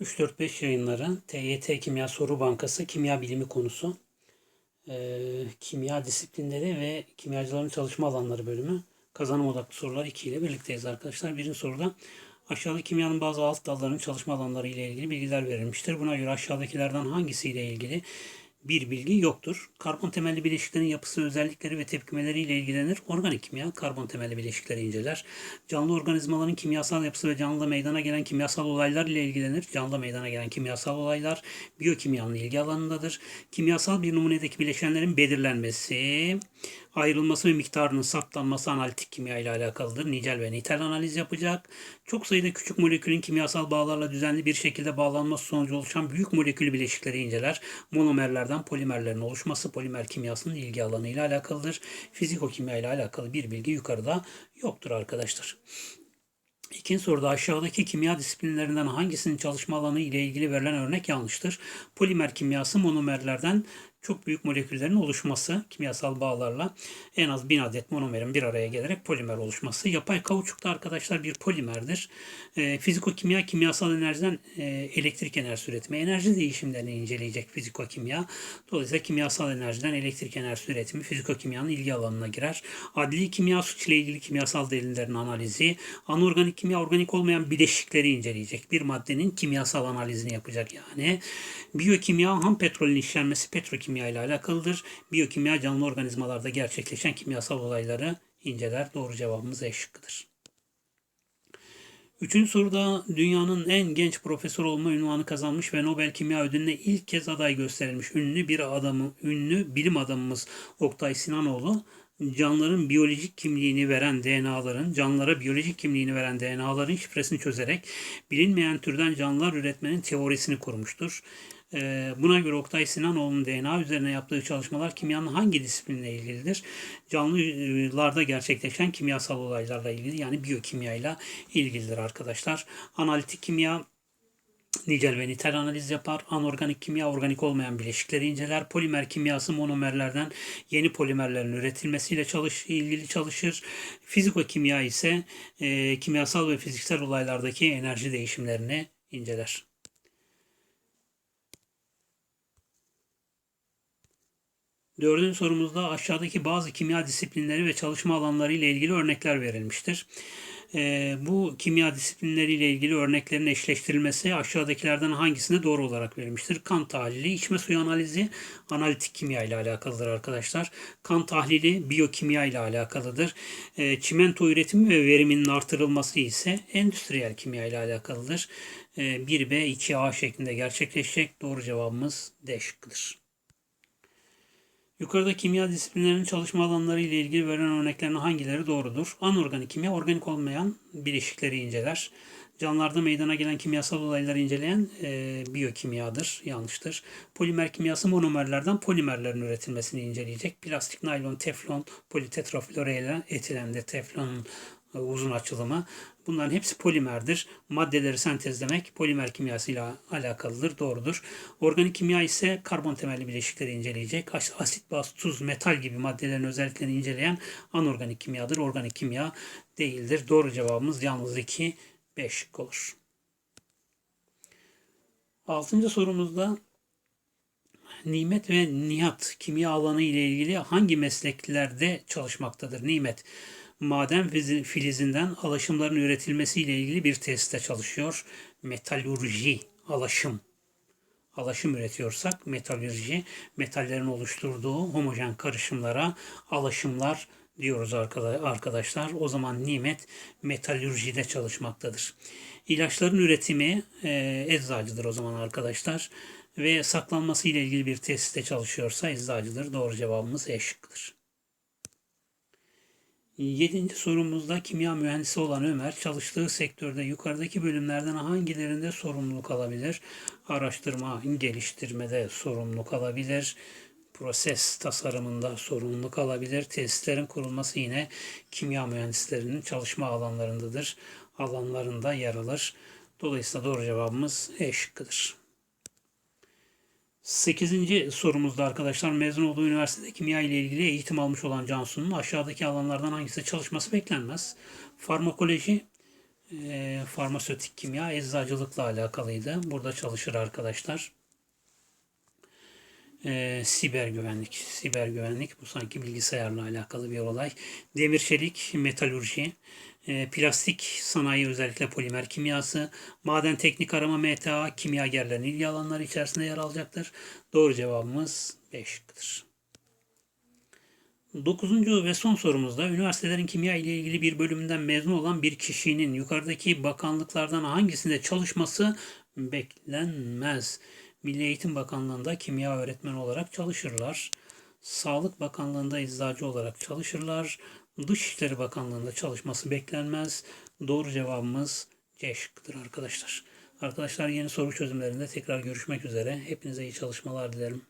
3-4-5 yayınları TYT Kimya Soru Bankası Kimya Bilimi konusu Ee, Kimya Disiplinleri ve Kimyacıların Çalışma Alanları bölümü kazanım odaklı sorular 2 ile birlikteyiz arkadaşlar. Birinci soruda aşağıda kimyanın bazı alt dallarının çalışma alanları ile ilgili bilgiler verilmiştir. Buna göre aşağıdakilerden hangisiyle ilgili bir bilgi yoktur. Karbon temelli bileşiklerin yapısı, özellikleri ve tepkimeleriyle ilgilenir. Organik kimya karbon temelli bileşikleri inceler. Canlı organizmaların kimyasal yapısı ve canlıda meydana gelen kimyasal olaylar ile ilgilenir. Canlıda meydana gelen kimyasal olaylar biyokimyanın ilgi alanındadır. Kimyasal bir numunedeki bileşenlerin belirlenmesi, ayrılması ve miktarının saptanması analitik kimya ile alakalıdır. Nicel ve nitel analiz yapacak. Çok sayıda küçük molekülün kimyasal bağlarla düzenli bir şekilde bağlanması sonucu oluşan büyük molekül bileşikleri inceler. Monomerlerden polimerlerin oluşması polimer kimyasının ilgi alanı ile alakalıdır. Fizikokimya ile alakalı bir bilgi yukarıda yoktur arkadaşlar. İkinci soruda aşağıdaki kimya disiplinlerinden hangisinin çalışma alanı ile ilgili verilen örnek yanlıştır? Polimer kimyası monomerlerden çok büyük moleküllerin oluşması kimyasal bağlarla en az 1000 adet monomerin bir araya gelerek polimer oluşması. Yapay kauçuk da arkadaşlar bir polimerdir. E, fizikokimya kimyasal enerjiden e, elektrik enerjisi üretimi, enerji değişimlerini inceleyecek fizikokimya. Dolayısıyla kimyasal enerjiden elektrik enerjisi üretimi fizikokimyanın ilgi alanına girer. Adli kimya suç ile ilgili kimyasal delillerin analizi, anorganik kimya organik olmayan bileşikleri inceleyecek. Bir maddenin kimyasal analizini yapacak yani. Biyokimya ham petrolün işlenmesi petrokimya ile alakalıdır. Biyokimya canlı organizmalarda gerçekleşen kimyasal olayları inceler. Doğru cevabımız E şıkkıdır. Üçüncü soruda dünyanın en genç profesör olma ünvanı kazanmış ve Nobel Kimya Ödülü'ne ilk kez aday gösterilmiş ünlü bir adamı, ünlü bilim adamımız Oktay Sinanoğlu canlıların biyolojik kimliğini veren DNA'ların, canlılara biyolojik kimliğini veren DNA'ların şifresini çözerek bilinmeyen türden canlılar üretmenin teorisini kurmuştur. Ee, Buna göre Oktay Sinanoğlu'nun DNA üzerine yaptığı çalışmalar kimyanın hangi disiplinle ilgilidir? Canlılarda gerçekleşen kimyasal olaylarla ilgili yani biyokimyayla ilgilidir arkadaşlar. Analitik kimya nicel ve nitel analiz yapar. Anorganik kimya organik olmayan bileşikleri inceler. Polimer kimyası monomerlerden yeni polimerlerin üretilmesiyle çalış, ilgili çalışır. Fizikokimya ise e, kimyasal ve fiziksel olaylardaki enerji değişimlerini inceler. Dördüncü sorumuzda aşağıdaki bazı kimya disiplinleri ve çalışma alanları ile ilgili örnekler verilmiştir. Ee, bu kimya disiplinleri ile ilgili örneklerin eşleştirilmesi aşağıdakilerden hangisine doğru olarak verilmiştir? Kan tahlili, içme suyu analizi analitik kimya ile alakalıdır arkadaşlar. Kan tahlili biyokimya ile alakalıdır. Ee, çimento üretimi ve veriminin artırılması ise endüstriyel kimya ile alakalıdır. Ee, 1B, 2A şeklinde gerçekleşecek. Doğru cevabımız D şıkkıdır. Yukarıda kimya disiplinlerinin çalışma alanları ile ilgili verilen örneklerin hangileri doğrudur? Anorganik kimya, organik olmayan bileşikleri inceler. Canlılarda meydana gelen kimyasal olayları inceleyen e, biyokimyadır. Yanlıştır. Polimer kimyası monomerlerden polimerlerin üretilmesini inceleyecek. Plastik, naylon, teflon, politetrafluorel etilendir. Teflonun uzun açılımı. Bunların hepsi polimerdir. Maddeleri sentezlemek polimer kimyasıyla alakalıdır. Doğrudur. Organik kimya ise karbon temelli bileşikleri inceleyecek. Asit, baz, tuz, metal gibi maddelerin özelliklerini inceleyen anorganik kimyadır. Organik kimya değildir. Doğru cevabımız yalnız 2, 5 olur. Altıncı sorumuzda Nimet ve Nihat kimya alanı ile ilgili hangi mesleklerde çalışmaktadır? Nimet maden filizinden alaşımların üretilmesiyle ilgili bir tesiste çalışıyor. Metalurji, alaşım. Alaşım üretiyorsak metalurji, metallerin oluşturduğu homojen karışımlara alaşımlar diyoruz arkadaşlar. O zaman nimet metalürjide çalışmaktadır. İlaçların üretimi e, eczacıdır o zaman arkadaşlar. Ve saklanması ile ilgili bir tesiste çalışıyorsa eczacıdır. Doğru cevabımız E şıkkıdır. Yedinci sorumuzda kimya mühendisi olan Ömer çalıştığı sektörde yukarıdaki bölümlerden hangilerinde sorumluluk alabilir? Araştırma, geliştirmede sorumluluk alabilir. Proses tasarımında sorumluluk alabilir. Tesislerin kurulması yine kimya mühendislerinin çalışma alanlarındadır. Alanlarında yer alır. Dolayısıyla doğru cevabımız E şıkkıdır. 8. sorumuzda arkadaşlar mezun olduğu üniversitede kimya ile ilgili eğitim almış olan Cansu'nun aşağıdaki alanlardan hangisi çalışması beklenmez. Farmakoloji, e, farmasötik kimya, eczacılıkla alakalıydı. Burada çalışır arkadaşlar. E, siber güvenlik. Siber güvenlik bu sanki bilgisayarla alakalı bir olay. Demir çelik, metalurji, e, plastik sanayi özellikle polimer kimyası, maden teknik arama MTA, kimyagerlerin ilgi alanları içerisinde yer alacaktır. Doğru cevabımız 5 şıkkıdır. Dokuzuncu ve son sorumuzda üniversitelerin kimya ile ilgili bir bölümünden mezun olan bir kişinin yukarıdaki bakanlıklardan hangisinde çalışması beklenmez? Milli Eğitim Bakanlığı'nda kimya öğretmeni olarak çalışırlar. Sağlık Bakanlığı'nda eczacı olarak çalışırlar. Dışişleri Bakanlığı'nda çalışması beklenmez. Doğru cevabımız C şıkkıdır arkadaşlar. Arkadaşlar yeni soru çözümlerinde tekrar görüşmek üzere. Hepinize iyi çalışmalar dilerim.